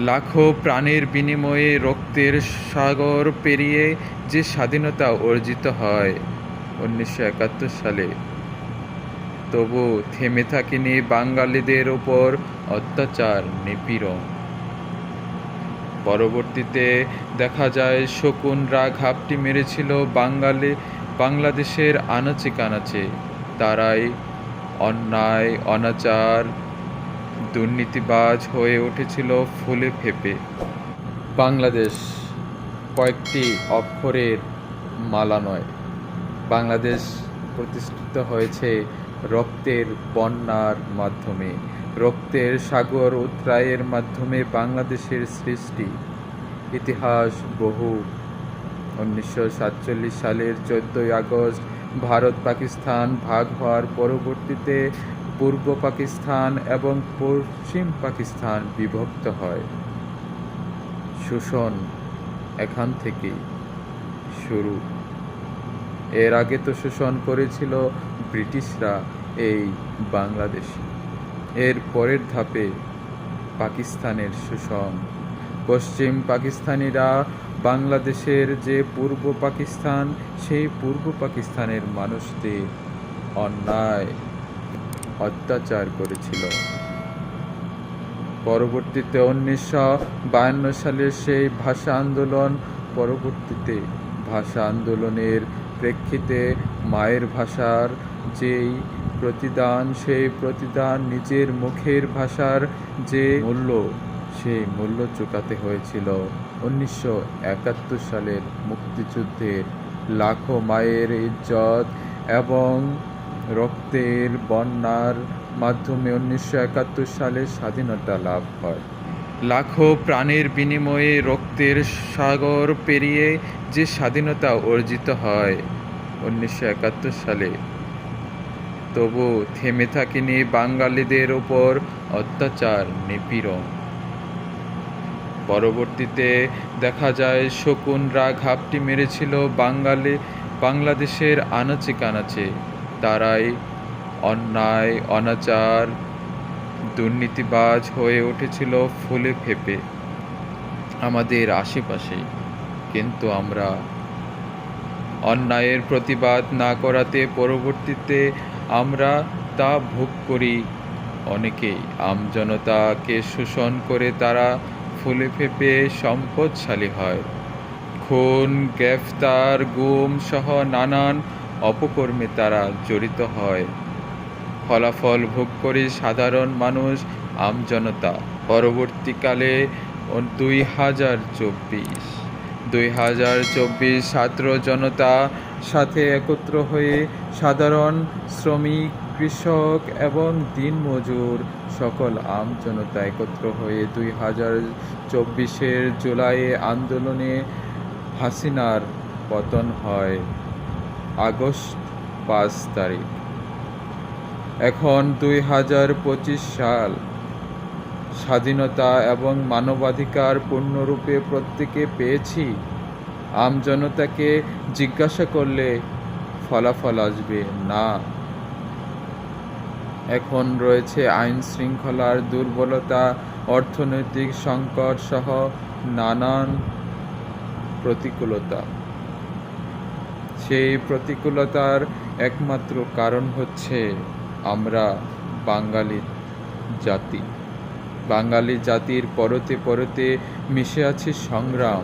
লাখো প্রাণের বিনিময়ে রক্তের সাগর পেরিয়ে যে স্বাধীনতা অর্জিত হয় উনিশশো একাত্তর সালে, তবু থেমে থাকেনি বাঙালিদের ওপর অত্যাচার, নিপীড়ন। পরবর্তীতে দেখা যায় শকুনরা ঘাপটি মেরেছিল বাঙালি, বাংলাদেশের আনাচে কানাচে। তারাই অন্যায়, অনাচার দুর্নীতিবাজ হয়ে উঠেছিল ফুলে ফেপে। বাংলাদেশ কয়েকটি অক্ষরের মালা নয়। বাংলাদেশ প্রতিষ্ঠিত হয়েছে রক্তের বন্যার মাধ্যমে। রক্তের সাগর উত্রায়ের মাধ্যমে বাংলাদেশের সৃষ্টি। ইতিহাস বহু। উনিশশো সাতচল্লিশ সালের চোদ্দোই আগস্ট ভারত পাকিস্তান ভাগ হওয়ার পরবর্তীতে পূর্ব পাকিস্তান এবং পশ্চিম পাকিস্তান বিভক্ত হয়। শোষণ এখান থেকেই শুরু। এর আগে তো শোষণ করেছিল ব্রিটিশরা এই বাংলাদেশে। এর পরের ধাপে পাকিস্তানের শোষণ। পশ্চিম পাকিস্তানিরা বাংলাদেশের যে পূর্ব পাকিস্তান, সেই পূর্ব পাকিস্তানের মানুষদের অন্যায় অত্যাচার করেছিল। পরবর্তীতে উনিশশো বায়ান্ন সালের সেই ভাষা আন্দোলন, পরবর্তীতে ভাষা আন্দোলনের প্রেক্ষিতে মায়ের ভাষার যেই প্রতিদান, সেই প্রতিদান নিজের মুখের ভাষার যে মূল্য, সেই মূল্য চুকাতে হয়েছিল। উনিশশো একাত্তর সালের মুক্তিযুদ্ধের লাখো মায়ের ইজ্জত এবং রক্তের বন্যার মাধ্যমে উনিশশো একাত্তর সালে স্বাধীনতা লাভ হয়। লাখো প্রাণের বিনিময়ে রক্তের সাগর পেরিয়ে যে স্বাধীনতা অর্জিত হয় উনিশশো একাত্তর সালে, তবু থেমে থাকেনি বাঙালিদের ওপর অত্যাচার, নিপীড়ন। পরবর্তীতে দেখা যায় শকুনরা ঘাপটি মেরেছিল বাঙালি বাংলাদেশের আনাচে কানাচে। তারাই অন্যায়, অনাচার, দুর্নীতিবাজ হয়ে উঠেছিল ফুলে ফেপে আমাদের আশেপাশে। কিন্তু আমরা অন্যায়ের প্রতিবাদ না করাতে পরবর্তীতে আমরা তা ভোগ করি। অনেকেই আমজনতাকে শোষণ করে তারা ফুলে ফেপে সম্পদশালী হয়। খুন, গ্রেফতার, গুম সহ নানান অপকর্মে তারা জড়িত হয়। ফলাফল ভোগ করে সাধারণ মানুষ আমজনতা পরবর্তীকালে দুই হাজার চব্বিশ। দুই হাজার চব্বিশ ছাত্র জনতা সাথে একত্র হয়ে সাধারণ শ্রমিক, কৃষক এবং দিনমজুর সকল আমজনতা একত্র হয়ে দুই হাজার চব্বিশের জুলাই আন্দোলনে হাসিনার পতন হয়। আগস্ট পাঁচ তারিখ। এখন দুই হাজার পঁচিশ সাল। স্বাধীনতা এবং মানবাধিকার পূর্ণরূপে প্রত্যেকে পেয়েছি। আমজনতাকে জিজ্ঞাসা করলে ফলাফল আসবে না। এখন রয়েছে আইন শৃঙ্খলার দুর্বলতা, অর্থনৈতিক সংকট সহ নানান প্রতিকূলতা। সেই প্রতিকূলতার একমাত্র কারণ হচ্ছে আমরা বাঙালি জাতি। বাঙালি জাতির পরতে পরতে মিশে আছে সংগ্রাম।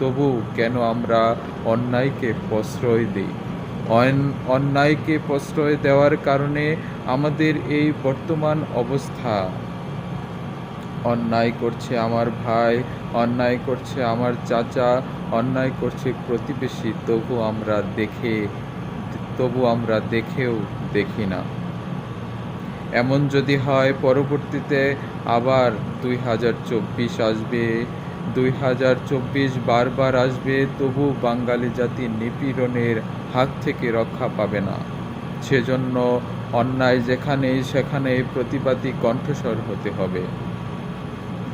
তবু কেন আমরা অন্যায়কে প্রশ্রয় দিই? অন- অন্যায়কে প্রশ্রয় দেওয়ার কারণে আমাদের এই বর্তমান অবস্থা অন্যায় করছে আমার ভাই, অন্যায় করছে আমার চাচা, অন্যায় করছে প্রতিবেশী, তবু আমরা দেখে, তবু আমরা দেখেও দেখি না। এমন যদি হয়, পরবর্তীতে আবার দুই হাজার চব্বিশ আসবে। দুই হাজার চব্বিশ বারবার আসবে, তবু বাঙালি জাতি নিপীড়নের হাত থেকে রক্ষা পাবে না। সেজন্য অন্যায় যেখানেই, সেখানেই প্রতিবাদী কণ্ঠস্বর হতে হবে।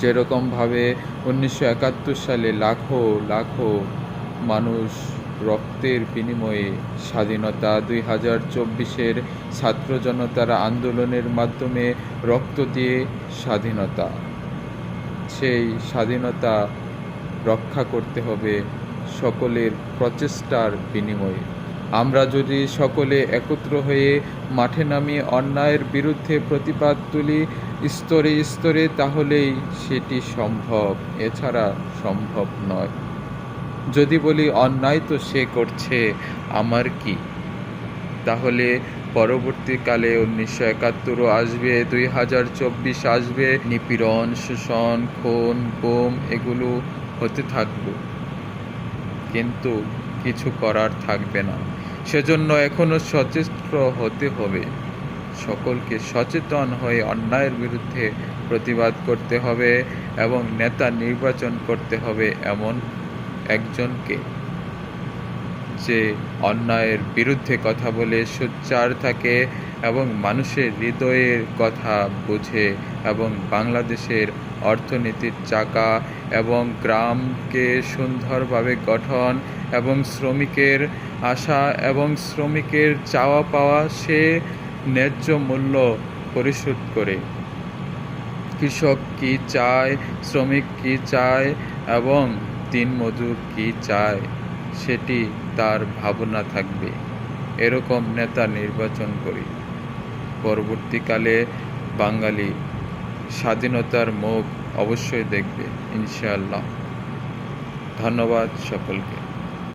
যেরকমভাবে উনিশশো একাত্তর সালে লাখো লাখো মানুষ রক্তের বিনিময়ে স্বাধীনতা, দুই হাজার চব্বিশের ছাত্র জনতার আন্দোলনের মাধ্যমে রক্ত দিয়ে স্বাধীনতা। সেই স্বাধীনতা রক্ষা করতে হবে সকলের প্রচেষ্টার বিনিময়ে। আমরা যদি সকলে একত্র হয়ে মাঠে নামিয়ে অন্যায়ের বিরুদ্ধে প্রতিবাদ তুলি স্তরে স্তরে, তাহলেই সেটি সম্ভব। এছাড়া সম্ভব নয়। যদি বলি অন্যায় তো সে করছে, আমার কি? তাহলে পরবর্তীকালে উনিশশো একাত্তরও আসবে, দুই হাজার চব্বিশ আসবে, নিপীড়ন, শোষণ, খুন, গুম এগুলো হতে থাকবে। কিন্তু কিছু করার থাকবে না। সেজন্য এখনও সচেষ্ট হতে হবে। সকলকে সচেতন হয়ে অন্যায়ের বিরুদ্ধে প্রতিবাদ করতে হবে এবং নেতা নির্বাচন করতে হবে এমন একজনকে। যে অন্যায়ের বিরুদ্ধে কথা বলে সোচ্চার থাকে এবং মানুষের হৃদয়ের কথা বোঝে এবং বাংলাদেশের অর্থনীতির চাকা এবং গ্রামকে সুন্দরভাবে গঠন এবং শ্রমিকের আশা এবং শ্রমিকের চাওয়া পাওয়া সে ন্যায্য মূল্য পরিশোধ করে। কৃষক কি চায়, শ্রমিক কি চায় এবং দিনমজুর কি চায়, সেটি তার ভাবনা থাকবে। এরকম নেতা নির্বাচন করি। পরবর্তীকালে বাঙালি স্বাধীনতার মুখ অবশ্যই দেখবে ইনশাআল্লাহ। ধন্যবাদ সকলকে।